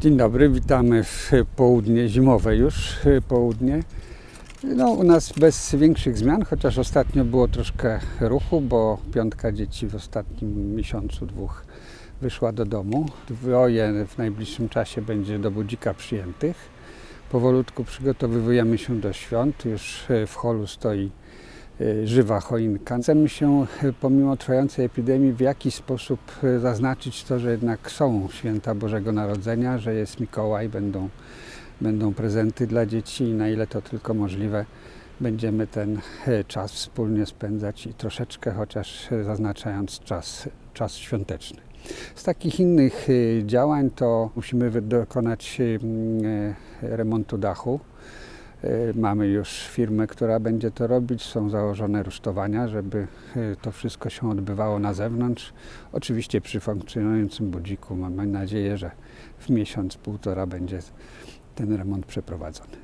Dzień dobry, witamy w południe, zimowe już południe. No, u nas bez większych zmian, chociaż ostatnio było troszkę ruchu, bo piątka dzieci w ostatnim miesiącu, dwóch wyszła do domu. Dwoje w najbliższym czasie będzie do budzika przyjętych. Powolutku przygotowujemy się do świąt. Już w holu stoi żywa choinka. Chcemy się y, pomimo trwającej epidemii w jakiś sposób y, zaznaczyć to, że jednak są święta Bożego Narodzenia, że jest Mikołaj, będą, będą prezenty dla dzieci i na ile to tylko możliwe będziemy ten y, czas wspólnie spędzać i troszeczkę chociaż y, zaznaczając czas, czas świąteczny. Z takich innych y, działań to musimy dokonać y, mm, y, remontu dachu. Y, Mamy już firmę, która będzie to robić. Są założone rusztowania, żeby y, to wszystko się odbywało na zewnątrz. Oczywiście przy funkcjonującym budziku. Mamy nadzieję, że w miesiąc, półtora będzie ten remont przeprowadzony.